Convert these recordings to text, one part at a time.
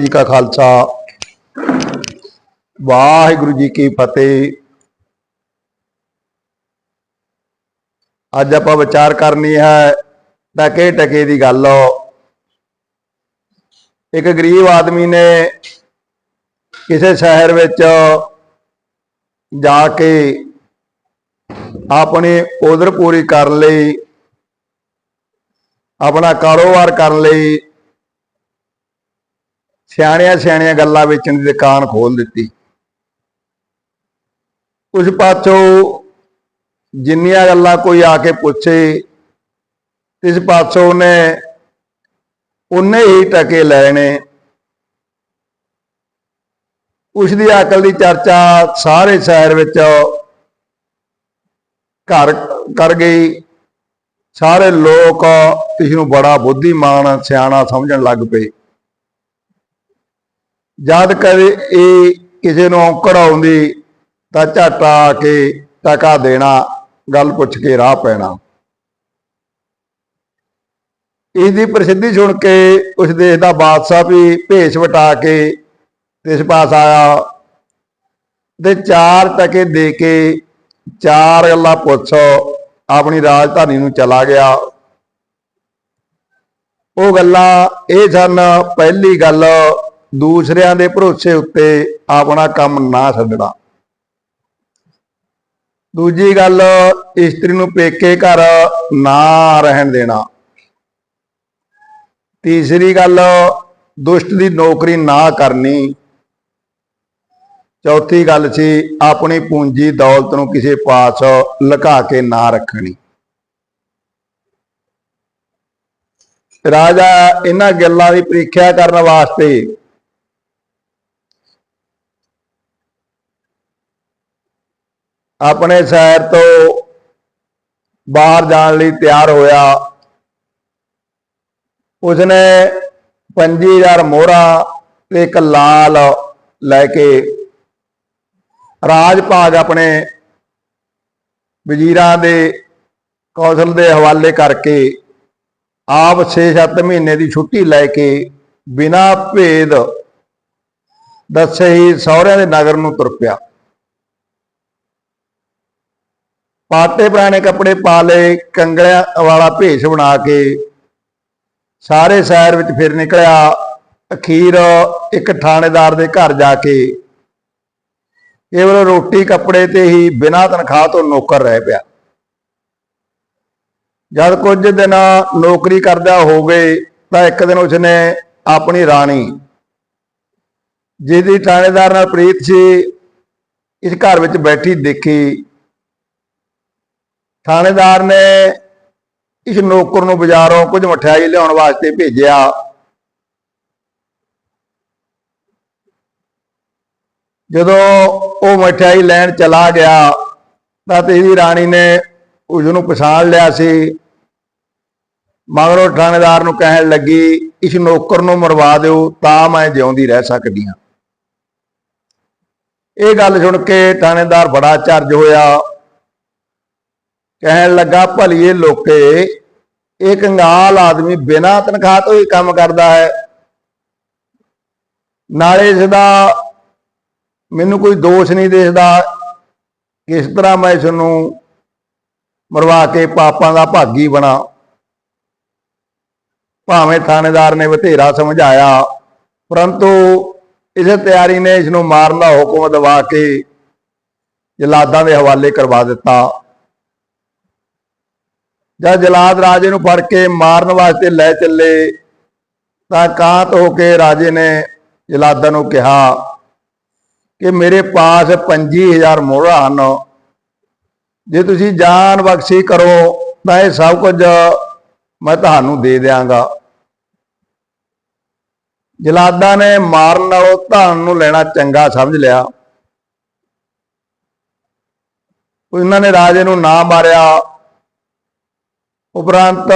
ਜੀ ਕਾ ਖਾਲਸਾ। ਵਾਹਿਗੁਰੂ ਜੀ ਕੀ ਫਤਿਹ। ਅੱਜ ਆਪਾਂ ਵਿਚਾਰ ਕਰਨੀ ਹੈ ਟਕੇ ਟਕੇ ਦੀ ਗੱਲ। ਇੱਕ ਗਰੀਬ ਆਦਮੀ ਨੇ ਕਿਸੇ ਸ਼ਹਿਰ ਵਿੱਚ ਜਾ ਕੇ ਆਪਣੀ ਉਦਰ ਪੂਰੀ ਕਰਨ ਲਈ, ਆਪਣਾ ਕਾਰੋਬਾਰ ਕਰਨ ਲਈ ਸਿਆਣਿਆਂ ਸਿਆਣਿਆਂ ਗੱਲਾਂ ਵੇਚਣ ਦੀ ਦੁਕਾਨ ਖੋਲ ਦਿੱਤੀ। ਉਸ ਪਾਸੋਂ ਜਿੰਨੀਆਂ ਗੱਲਾਂ ਕੋਈ ਆ ਕੇ ਪੁੱਛੇ ਇਸ ਪਾਸੋਂ ਉਹਨੇ ਉਹਨੇ ਹੀ ਟਕੇ ਲੈਣੇ। ਉਸ ਦੀ ਅਕਲ ਦੀ ਚਰਚਾ ਸਾਰੇ ਸ਼ਹਿਰ ਵਿੱਚ ਘਰ ਕਰ ਗਈ। ਸਾਰੇ ਲੋਕ ਇਸ ਨੂੰ ਬੜਾ ਬੁੱਧੀਮਾਨ, ਸਿਆਣਾ ਸਮਝਣ ਲੱਗ ਪਏ। ਜਦ ਕਦੇ ਇਹ ਕਿਸੇ ਨੂੰ ਔਕੜ ਆਉਂਦੀ ਤਾਂ ਝਟ ਆ ਕੇ ਟਕਾ ਦੇਣਾ, ਗੱਲ ਪੁੱਛ ਕੇ ਰਾਹ ਪੈਣਾ। ਇਸ ਦੀ ਪ੍ਰਸਿੱਧੀ ਸੁਣ ਕੇ ਉਸ ਦੇਸ਼ ਦਾ ਬਾਦਸ਼ਾਹ ਵੀ ਭੇਸ ਵਟਾ ਕੇ ਇਸ ਪਾਸ ਆਇਆ ਤੇ ਚਾਰ ਟਕੇ ਦੇ ਕੇ ਚਾਰ ਗੱਲਾਂ ਪੁੱਛ ਆਪਣੀ ਰਾਜਧਾਨੀ ਨੂੰ ਚਲਾ ਗਿਆ। ਉਹ ਗੱਲਾਂ ਇਹ ਸਨ, ਪਹਿਲੀ ਗੱਲ ਦੂਸਰਿਆਂ ਦੇ ਭਰੋਸੇ ਉੱਤੇ ਆਪਣਾ ਕੰਮ ਨਾ ਛੱਡਣਾ। ਦੂਜੀ ਗੱਲ, ਇਸਤਰੀ ਨੂੰ ਪੇਕੇ ਘਰ ਨਾ ਰਹਿਣ ਦੇਣਾ। ਤੀਸਰੀ ਗੱਲ, ਦੁਸ਼ਟ ਦੀ ਨੌਕਰੀ ਨਾ ਕਰਨੀ। ਚੌਥੀ ਗੱਲ ਸੀ, ਆਪਣੀ ਪੂੰਜੀ ਦੌਲਤ ਨੂੰ ਕਿਸੇ ਪਾਸ ਲੁਕਾ ਕੇ ਨਾ ਰੱਖਣੀ। ਰਾਜਾ ਇਹਨਾਂ ਗੱਲਾਂ ਦੀ ਪ੍ਰੀਖਿਆ ਕਰਨ ਵਾਸਤੇ ਆਪਣੇ ਸ਼ਹਿਰ ਤੋਂ ਬਾਹਰ ਜਾਣ ਲਈ ਤਿਆਰ ਹੋਇਆ। ਉਸਨੇ 5000 ਮੋਹਰਾ ਤੇ ਇੱਕ ਲਾਲ ਲੈ ਕੇ ਰਾਜ ਭਾਗ ਆਪਣੇ ਵਜ਼ੀਰਾਂ ਦੇ ਕੌਸ਼ਲ ਦੇ ਹਵਾਲੇ ਕਰਕੇ ਆਪ 6-7 ਮਹੀਨੇ ਦੀ ਛੁੱਟੀ ਲੈ ਕੇ ਬਿਨਾਂ ਭੇਦ ਦੱਸੇ ਹੀ ਸਹੁਰਿਆਂ ਦੇ ਨਗਰ ਨੂੰ ਤੁਰ ਪਿਆ। ਪਾਟੇ ਪੁਰਾਣੇ ਕੱਪੜੇ ਪਾ ਲਏ, ਕੰਗਲਿਆਂ ਵਾਲਾ ਭੇਸ਼ ਬਣਾ ਕੇ ਸਾਰੇ ਸ਼ਹਿਰ ਵਿੱਚ ਫਿਰ ਨਿਕਲਿਆ। ਅਖੀਰ ਇੱਕ ਥਾਣੇਦਾਰ ਦੇ ਘਰ ਜਾ ਕੇ ਕੇਵਲ ਰੋਟੀ ਕੱਪੜੇ ਤੇ ਹੀ ਬਿਨਾਂ ਤਨਖਾਹ ਤੋਂ ਨੌਕਰ ਰਹਿ ਪਿਆ। ਜਦ ਕੁਝ ਦਿਨ ਨੌਕਰੀ ਕਰਦਾ ਹੋ ਗਏ ਤਾਂ ਇੱਕ ਦਿਨ ਉਸਨੇ ਆਪਣੀ ਰਾਣੀ, ਜਿਹਦੀ ਥਾਣੇਦਾਰ ਨਾਲ ਪ੍ਰੀਤ ਸੀ, ਇਸ ਘਰ ਵਿੱਚ ਬੈਠੀ ਦੇਖੀ। ਥਾਣੇਦਾਰ ਨੇ ਇਸ ਨੌਕਰ ਨੂੰ ਬਾਜ਼ਾਰੋਂ ਕੁਝ ਮਠਿਆਈ ਲਿਆਉਣ ਵਾਸਤੇ ਭੇਜਿਆ। ਜਦੋਂ ਉਹ ਮਠਿਆਈ ਲੈਣ ਚਲਾ ਗਿਆ, ਤਾਂ ਤੇਰੀ ਰਾਣੀ ਨੇ ਉਸ ਨੂੰ ਪਛਾਣ ਲਿਆ ਸੀ। ਮਗਰੋਂ ਥਾਣੇਦਾਰ ਨੂੰ ਕਹਿਣ ਲੱਗੀ, ਇਸ ਨੌਕਰ ਨੂੰ ਮਰਵਾ ਦਿਓ, ਤਾਂ ਮੈਂ ਜਿਉਂਦੀ ਰਹਿ ਸਕਦੀ ਹਾਂ। ਇਹ ਗੱਲ ਸੁਣ ਕੇ ਥਾਣੇਦਾਰ ਬੜਾ ਚਰਜ ਹੋਇਆ। ਕਹਿਣ ਲੱਗਾ, ਭਲੀਏ ਲੋਕੇ ਇਹ ਕੰਗਾਲ ਆਦਮੀ ਬਿਨਾਂ ਤਨਖਾਹ ਤੋਂ ਹੀ ਕੰਮ ਕਰਦਾ ਹੈ। ਨਾਲੇ ਇਸ ਦਾ ਮੈਨੂੰ ਕੋਈ ਦੋਸ਼ ਨਹੀਂ ਦੇਖਦਾ ਕਿਸ ਤਰ੍ਹਾਂ ਮੈਂ ਇਸ ਨੂੰ ਮਰਵਾ ਕੇ ਪਾਪਾਂ ਦਾ ਭਾਗੀ ਬਣਾ। ਭਾਵੇਂ ਥਾਣੇਦਾਰ ਨੇ ਬਥੇਰਾ ਸਮਝਾਇਆ, ਪਰੰਤੂ ਇਸ ਤਿਆਰੀ ਨੇ ਇਸ ਨੂੰ ਮਾਰਨ ਦਾ ਹੁਕਮ ਦਵਾ ਕੇ ਜਲਾਦਾਂ ਦੇ ਹਵਾਲੇ ਕਰਵਾ ਦਿੱਤਾ। ਜਦ ਜਲਾਦ ਰਾਜੇ ਨੂੰ ਫੜ ਕੇ ਮਾਰਨ ਵਾਸਤੇ ਲੈ ਚੱਲੇ, ਤਾਂ ਕਾਂਤ ਹੋ ਕੇ ਰਾਜੇ ਨੇ ਜਲਾਦਾਂ ਨੂੰ ਕਿਹਾ ਕਿ ਮੇਰੇ ਪਾਸ 25000 ਮੋਹਰਾਂ ਹਨ। ਜੇ ਤੁਸੀਂ ਜਾਨ ਬਖਸ਼ੀ ਕਰੋ, ਤਾਂ ਇਹ ਸਭ ਕੁਝ ਮੈਂ ਤੁਹਾਨੂੰ ਦੇ ਦਿਆਂਗਾ। ਜਲਾਦਾਂ ਨੇ ਮਾਰਨ ਨਾਲੋਂ ਧਨ ਨੂੰ ਲੈਣਾ ਚੰਗਾ ਸਮਝ ਲਿਆ। ਉਹਨਾਂ ਨੇ ਰਾਜੇ ਨੂੰ ਨਾ ਮਾਰਿਆ। ਉਪਰੰਤ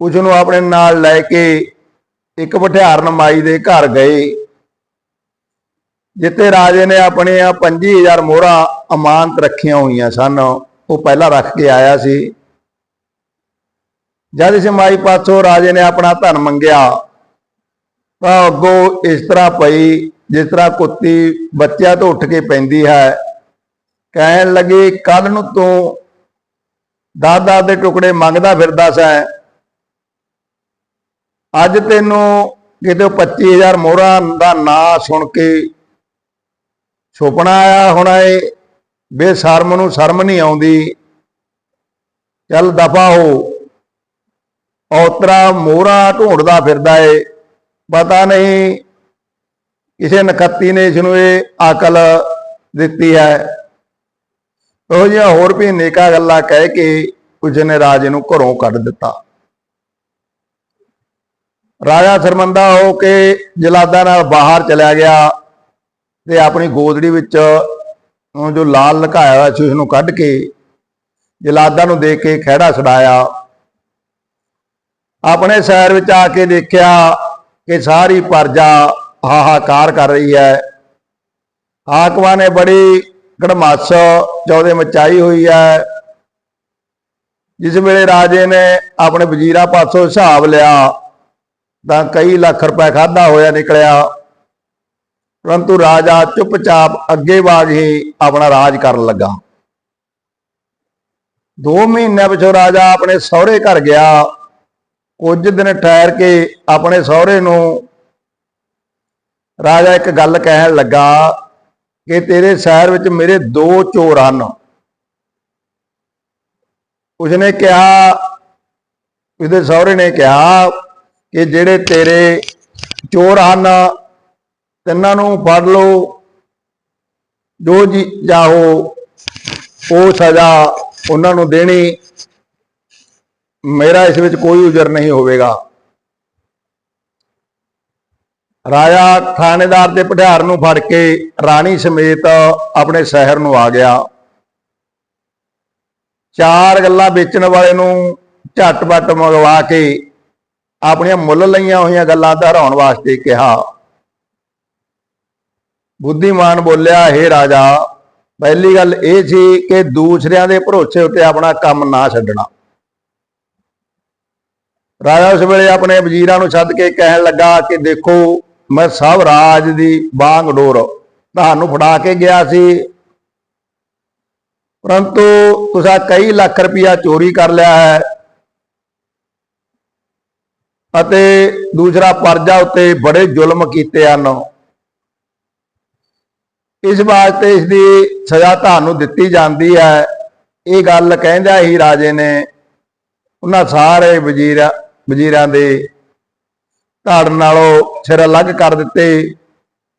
ਉਸ ਨੂੰ ਆਪਣੇ ਨਾਲ ਲੈ ਕੇ ਇੱਕ ਪਠਿਆਰਨ ਮਾਈ ਦੇ ਘਰ ਗਏ ਜਿੱਥੇ ਰਾਜੇ ਨੇ ਆਪਣੀਆਂ 25000 ਮੋਹਰਾਂ ਅਮਾਨਤ ਰੱਖੀਆਂ ਹੋਈਆਂ ਸਨ ਉਹ ਪਹਿਲਾਂ ਰੱਖ ਕੇ ਆਇਆ ਸੀ ਜਦ ਇਸ ਮਾਈ ਪਾਸੋਂ ਰਾਜੇ ਨੇ ਆਪਣਾ ਧਨ ਮੰਗਿਆ ਤਾਂ ਅੱਗੋਂ ਇਸ ਤਰ੍ਹਾਂ ਪਈ ਜਿਸ ਤਰ੍ਹਾਂ ਕੁੱਤੀ ਬੱਚਿਆਂ ਤੋਂ ਉੱਠ ਕੇ ਪੈਂਦੀ ਹੈ ਕਹਿਣ ਲੱਗੇ ਕੱਲ ਨੂੰ ਤੂੰ ਦਸ ਦਸ ਦੇ ਟੁਕੜੇ ਮੰਗਦਾ ਫਿਰਦਾ ਸੈਂ। ਅੱਜ ਤੈਨੂੰ ਕਿਤੇ 25000 ਮੋਹਰਾਂ ਦਾ ਨਾਂ ਸੁਣ ਕੇ ਸੁਪਨਾ ਆਇਆ ਹੋਣਾ ਏ, ਬੇਸ਼ਰਮ ਨੂੰ ਸ਼ਰਮ ਨਹੀਂ ਆਉਂਦੀ। ਚੱਲ ਦਫਾ ਹੋ। ਔਤਰਾ ਮੋਹਰਾਂ ਢੂੰਡਦਾ ਫਿਰਦਾ ਏ। ਪਤਾ ਨਹੀਂ ਕਿਸੇ ਨਖੱਤੀ ਨੇ ਇਸ ਨੂੰ ਇਹ ਅਕਲ ਦਿੱਤੀ ਹੈ। ਉਹ ਜਿਹੀਆਂ ਹੋਰ ਵੀ ਨੇਕਾ ਗੱਲਾਂ ਕਹਿ ਕੇ ਉਸਨੇ ਰਾਜੇ ਨੂੰ ਘਰੋਂ ਕੱਢ ਦਿੱਤਾ। ਰਾਜਾ ਸ਼ਰਮੰਦਾ ਹੋ ਕੇ ਜਲਾਦਾ ਨਾਲ ਬਾਹਰ ਚਲਾ ਗਿਆ ਤੇ ਆਪਣੀ ਗੋਦੜੀ ਵਿੱਚ ਜੋ ਲਾਲ ਲੁਕਾਇਆ ਹੋਇਆ ਸੀ ਉਸ ਨੂੰ ਕੱਢ ਕੇ ਜਲਾਦਾ ਨੂੰ ਦੇ ਕੇ ਖਹਿੜਾ ਛਡਾਇਆ। ਆਪਣੇ ਸ਼ਹਿਰ ਵਿੱਚ ਆ ਕੇ ਦੇਖਿਆ ਕਿ ਸਾਰੀ ਪਰਜਾ ਹਾਹਾਕਾਰ ਕਰ ਰਹੀ ਹੈ। ਹਾਕਮਾਂ ਨੇ ਬੜੀ ਗੜਮਾਸ ਚੌਦੇ ਮਚਾਈ ਹੋਈ ਹੈ। ਜਿਸ ਵੇਲੇ ਰਾਜੇ ਨੇ ਆਪਣੇ ਵਜ਼ੀਰਾਂ ਪਾਸੋਂ ਹਿਸਾਬ ਲਿਆ ਤਾਂ ਕਈ ਲੱਖ ਰੁਪਏ ਖਾਦਾ ਹੋਇਆ ਨਿਕਲਿਆ। ਪਰੰਤੂ ਰਾਜਾ ਚੁੱਪਚਾਪ ਅੱਗੇ ਵਾਗ ਹੀ ਆਪਣਾ ਰਾਜ ਕਰਨ ਲੱਗਾ। ਦੋ ਮਹੀਨਿਆਂ ਪਿਛੋਂ ਰਾਜਾ ਆਪਣੇ ਸਹੁਰੇ ਘਰ ਗਿਆ। ਕੁਝ ਦਿਨ ਠਹਿਰ ਕੇ ਆਪਣੇ ਸਹੁਰੇ ਨੂੰ ਰਾਜਾ ਇੱਕ ਗੱਲ ਕਹਿਣ ਲੱਗਾ ਕਿ ਤੇਰੇ ਸ਼ਹਿਰ ਵਿੱਚ ਮੇਰੇ ਦੋ ਚੋਰ ਹਨ। ਉਸਨੇ ਕਿਹਾ ਉਹਦੇ ਸਹੁਰੇ ਨੇ ਕਿਹਾ ਕਿ ਜਿਹੜੇ ਤੇਰੇ ਚੋਰ ਹਨ, ਤਿੰਨਾਂ ਨੂੰ ਫੜ ਲਓ। ਜੋ ਜੀ ਚਾਹੋ, ਉਹ ਸਜ਼ਾ ਉਹਨਾਂ ਨੂੰ ਦੇਣੀ। ਮੇਰਾ ਇਸ ਵਿੱਚ ਕੋਈ ਉਜਰ ਨਹੀਂ ਹੋਵੇਗਾ। ਰਾਜਾ ਥਾਣੇਦਾਰ ਦੇ ਪਟਿਆਰ ਨੂੰ ਫੜ ਕੇ ਰਾਣੀ ਸਮੇਤ ਆਪਣੇ ਸ਼ਹਿਰ ਨੂੰ ਆ ਗਿਆ। ਚਾਰ ਗੱਲਾਂ ਵੇਚਣ ਵਾਲੇ ਨੂੰ ਝਟਪਟ ਮੰਗਵਾ ਕੇ ਆਪਣੀਆਂ ਮੁੱਲ ਲਈਆਂ ਹੋਈਆਂ ਗੱਲਾਂ ਦੁਹਰਾਉਣ ਵਾਸਤੇ ਕਿਹਾ। ਬੁੱਧੀਮਾਨ ਬੋਲਿਆ हे ਰਾਜਾ, ਪਹਿਲੀ ਗੱਲ ਇਹ ਸੀ ਕਿ ਦੂਸਰਿਆਂ ਦੇ ਭਰੋਸੇ ਉੱਤੇ ਆਪਣਾ ਕੰਮ ਨਾ ਛੱਡਣਾ। ਰਾਜਾ ਉਸ ਵੇਲੇ ਆਪਣੇ ਵਜ਼ੀਰਾਂ ਨੂੰ ਛੱਡ ਕੇ ਕਹਿਣ ਲੱਗਾ ਕਿ ਦੇਖੋ ਮੈਂ ਸਭ ਰਾਜ ਦੀ ਬਾਂਗ ਡੋਰ ਤੁਹਾਨੂੰ ਫੜਾ ਕੇ ਗਿਆ ਸੀ। ਪਰੰਤੂ ਤੁਸੀਂ ਕਈ ਲੱਖ ਰੁਪਇਆ ਚੋਰੀ ਕਰ ਲਿਆ ਹੈ ਅਤੇ ਦੂਸਰਾ ਪਰਜਾ ਉੱਤੇ ਬੜੇ ਜ਼ੁਲਮ ਕੀਤੇ ਹਨ। ਇਸ ਵਾਸਤੇ ਇਸ ਦੀ ਸਜ਼ਾ ਤੁਹਾਨੂੰ ਦਿੱਤੀ ਜਾਂਦੀ ਹੈ। ਇਹ ਗੱਲ ਕਹਿੰਦਾ ਹੀ ਰਾਜੇ ਨੇ ਉਹਨਾਂ ਸਾਰੇ ਵਜ਼ੀਰਾਂ ਵਜ਼ੀਰਾਂ ਦੇ ਧੜ ਨਾਲੋਂ ਸਿਰ ਅਲੱਗ ਕਰ ਦਿੱਤੇ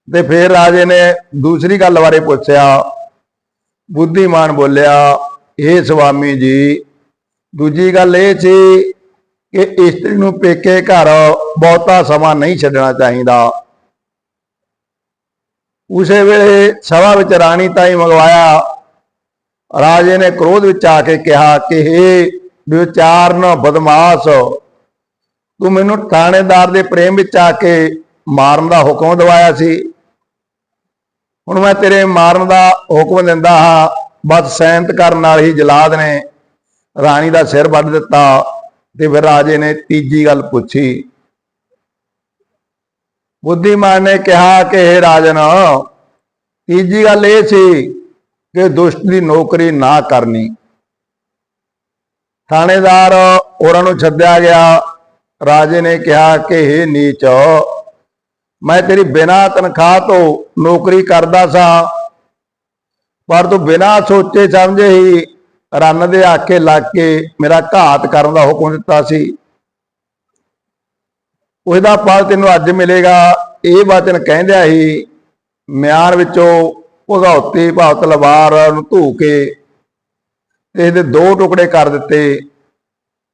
ਤੇ ਫਿਰ ਰਾਜੇ ਨੇ ਦੂਸਰੀ ਗੱਲ ਬਾਰੇ ਪੁੱਛਿਆ, ਬੁੱਧੀਮਾਨ ਬੋਲਿਆ ਇਹ ਸੁਆਮੀ ਜੀ, ਦੂਜੀ ਗੱਲ ਇਹ ਸੀ ਕਿ ਇਸਤਰੀ ਨੂੰ ਪੇਕੇ ਘਰ ਬਹੁਤਾ ਸਮਾਂ ਨਹੀਂ ਛੱਡਣਾ ਚਾਹੀਦਾ। ਉਸੇ ਵੇਲੇ ਸਭਾ ਵਿੱਚ ਰਾਣੀ ਤਾਈ ਮੰਗਵਾਇਆ। ਰਾਜੇ ਨੇ ਕ੍ਰੋਧ ਵਿੱਚ ਆ ਕੇ ਕਿਹਾ ਕਿ हे ਵਿਚਾਰਨ ਬਦਮਾਸ਼ ਤੂੰ ਮੈਨੂੰ ਥਾਣੇਦਾਰ ਦੇ ਪ੍ਰੇਮ ਵਿੱਚ ਆ ਕੇ ਮਾਰਨ ਦਾ ਹੁਕਮ ਦਵਾਇਆ ਸੀ। ਹੁਣ ਮੈਂ ਤੇਰੇ ਮਾਰਨ ਦਾ ਹੁਕਮ ਦਿੰਦਾ ਹਾਂ। ਬਸ ਸੈਂਤ ਕਰਨ ਨਾਲ ਹੀ ਜਲਾਦ ਨੇ ਰਾਣੀ ਦਾ ਸਿਰ ਵੱਢ ਦਿੱਤਾ ਤੇ ਫਿਰ ਰਾਜੇ ਨੇ ਤੀਜੀ ਗੱਲ ਪੁੱਛੀ। ਬੁੱਧੀਮਾਨ ਨੇ ਕਿਹਾ ਕਿ ਇਹ ਰਾਜਨ, ਤੀਜੀ ਗੱਲ ਇਹ ਸੀ ਕਿ ਦੁਸ਼ਟ ਦੀ ਨੌਕਰੀ ਨਾ ਕਰਨੀ। ਥਾਣੇਦਾਰ ਉਹਨਾਂ ਨੂੰ ਛੱਡਿਆ ਗਿਆ। ਰਾਜੇ ਨੇ ਕਿਹਾ ਕਿ ਇਹ ਨੀਚ, ਮੈਂ ਤੇਰੀ ਬਿਨਾਂ ਤਨਖਾਹ ਤੋਂ ਨੌਕਰੀ ਕਰਦਾ ਸਾਂ, ਪਰ ਤੂੰ ਬਿਨਾਂ ਸੋਚੇ ਸਮਝੇ ਹੀ ਰੰਨ ਦੇ ਆਕੇ ਲੱਗ ਕੇ ਮੇਰਾ ਘਾਤ ਕਰਨ ਦਾ ਹੁਕਮ ਦਿੱਤਾ ਸੀ। ਉਹਦਾ ਫਲ ਤੈਨੂੰ ਅੱਜ ਮਿਲੇਗਾ। ਇਹ ਵਚਨ ਕਹਿੰਦਿਆ ਹੀ ਮਿਆਨ ਵਿੱਚੋਂ ਭਗੌਤੀ ਭਾਵ ਤਲਵਾਰ ਨੂੰ ਧੂ ਕੇ ਤੇ ਇਹਦੇ ਦੋ ਟੁਕੜੇ ਕਰ ਦਿੱਤੇ।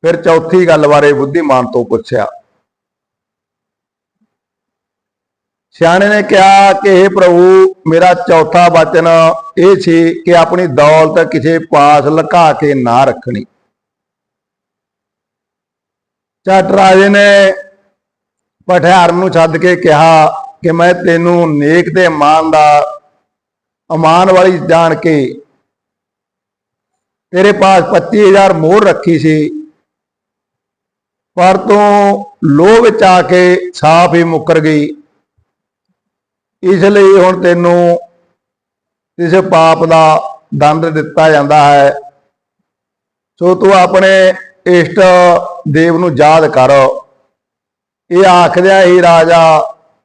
ਫਿਰ ਚੌਥੀ ਗੱਲ ਬਾਰੇ ਬੁੱਧੀਮਾਨ ਤੋਂ ਪੁੱਛਿਆ। ਸਿਆਣੇ ਨੇ ਕਿਹਾ ਕਿ ਇਹ ਪ੍ਰਭੂ, ਮੇਰਾ ਚੌਥਾ ਵਚਨ ਇਹ ਸੀ ਕਿ ਆਪਣੀ ਦੌਲਤ ਕਿਸੇ ਪਾਸ ਲੁਕਾ ਕੇ ਨਾ ਰੱਖਣੀ। ਚੱਟ ਰਾਜੇ ਨੇ ਪਠਿਆਰ ਨੂੰ ਛੱਡ ਕੇ ਕਿਹਾ ਕਿ ਮੈਂ ਤੈਨੂੰ ਨੇਕ ਤੇ ਇਮਾਨ ਦਾ, ਅਮਾਨ ਵਾਲੀ ਜਾਣ ਕੇ ਤੇਰੇ ਪਾਸ 25000 ਮੋਹਰ ਰੱਖੀ ਸੀ। ਪਰ ਤੂੰ ਲੋਹ ਵਿੱਚ ਆ ਕੇ ਸਾਫ਼ ਹੀ ਮੁੱਕਰ ਗਈ। ਇਸ ਲਈ ਹੁਣ ਤੈਨੂੰ ਕਿਸੇ ਪਾਪ ਦਾ ਦੰਦ ਦਿੱਤਾ ਜਾਂਦਾ ਹੈ। ਸੋ ਤੂੰ ਆਪਣੇ ਇਸ਼ਟ ਦੇਵ ਨੂੰ ਯਾਦ ਕਰ। ਇਹ ਆਖਦਿਆਂ ਹੀ ਰਾਜਾ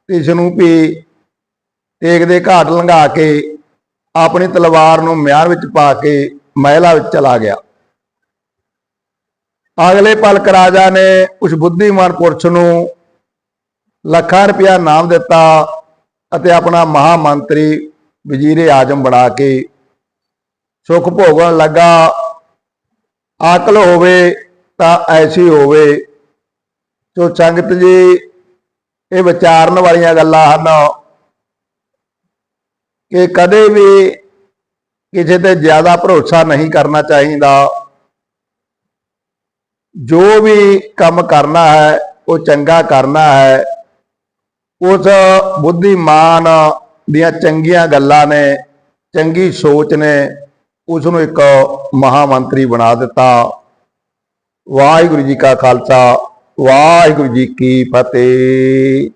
ਇਸ ਨੂੰ ਵੀ ਤੇਗ ਦੇ ਘਾਟ ਲੰਘਾ ਕੇ ਆਪਣੀ ਤਲਵਾਰ ਨੂੰ ਮਿਆਰ ਵਿੱਚ ਪਾ ਕੇ ਮਹਿਲਾ ਵਿੱਚ ਚਲਾ ਗਿਆ। ਅਗਲੇ ਪਲਕ ਰਾਜਾ ਨੇ ਉਸ ਬੁੱਧੀਮਾਨ ਪੁਰਸ਼ ਨੂੰ ਲੱਖਾਂ ਰੁਪਇਆ ਨਾਮ ਦਿੱਤਾ ਅਤੇ ਆਪਣਾ ਮਹਾ ਮੰਤਰੀ ਵਜ਼ੀਰੇ ਆਜਮ ਬਣਾ ਕੇ ਸੁਖ ਭੋਗਣ ਲੱਗਾ। ਆਕਲ ਹੋਵੇ ਤਾਂ ਐਸੀ ਹੋਵੇ। ਜੋ ਸੰਗਤ ਜੀ ਇਹ ਵਿਚਾਰਨ ਵਾਲੀਆਂ ਗੱਲਾਂ ਹਨ ਕਿ ਕਦੇ ਵੀ ਕਿਸੇ ਤੇ ਜ਼ਿਆਦਾ ਭਰੋਸਾ ਨਹੀਂ ਕਰਨਾ ਚਾਹੀਦਾ। ਜੋ ਵੀ ਕੰਮ ਕਰਨਾ ਹੈ, ਉਹ ਚੰਗਾ ਕਰਨਾ ਹੈ, ਉਸ ਬੁੱਧੀਮਾਨ ਦੀਆਂ ਚੰਗੀਆਂ ਗੱਲਾਂ ਨੇ, ਚੰਗੀ ਸੋਚ ਨੇ ਉਸ ਨੂੰ ਇੱਕ ਮਹਾਮੰਤਰੀ ਬਣਾ ਦਿੱਤਾ। ਵਾਹਿਗੁਰੂ ਜੀ ਕਾ ਖਾਲਸਾ, ਵਾਹਿਗੁਰੂ ਜੀ ਕੀ ਫਤਿਹ।